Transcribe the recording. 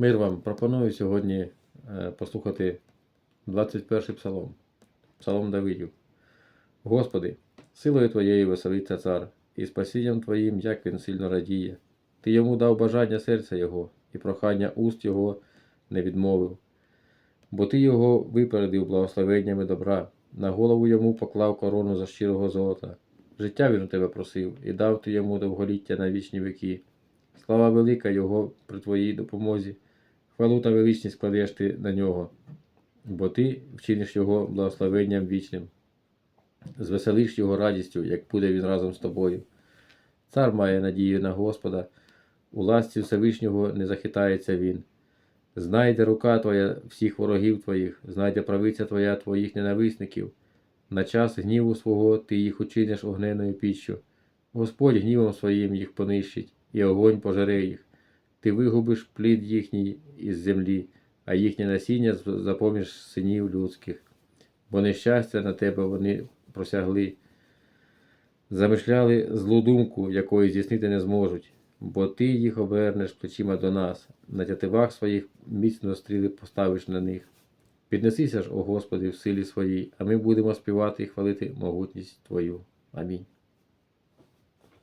Мир вам пропоную сьогодні е, послухати 21 псалом, псалом Давидів. Господи, силою Твоєю веселиться цар, і спасінням Твоїм, як він сильно радіє. Ти йому дав бажання серця Його, і прохання уст Його не відмовив. Бо ти його випередив благословеннями добра, на голову йому поклав корону за щирого золота. Життя він у тебе просив, і дав ти йому довголіття на вічні віки. Слава велика Його при твоїй допомозі, хвалу та величність кладеш ти на нього, бо ти вчиниш його благословенням вічним, звеселиш його радістю, як буде він разом з тобою. Цар має надію на Господа, у ласці Всевишнього не захитається він. Знайде рука твоя всіх ворогів твоїх, знайде правиця твоя твоїх ненависників. На час гніву свого ти їх учиниш огненною піччю. Господь гнівом своїм їх понищить, і огонь пожере їх. Ти вигубиш плід їхній із землі, а їхнє насіння запоміж синів людських. Бо нещастя на тебе вони просягли, замишляли злу думку, якої здійснити не зможуть, бо ти їх обернеш плечима до нас, на тятивах своїх міцно стріли поставиш на них. Піднесися ж, о Господи, в силі своїй, а ми будемо співати і хвалити могутність Твою. Амінь.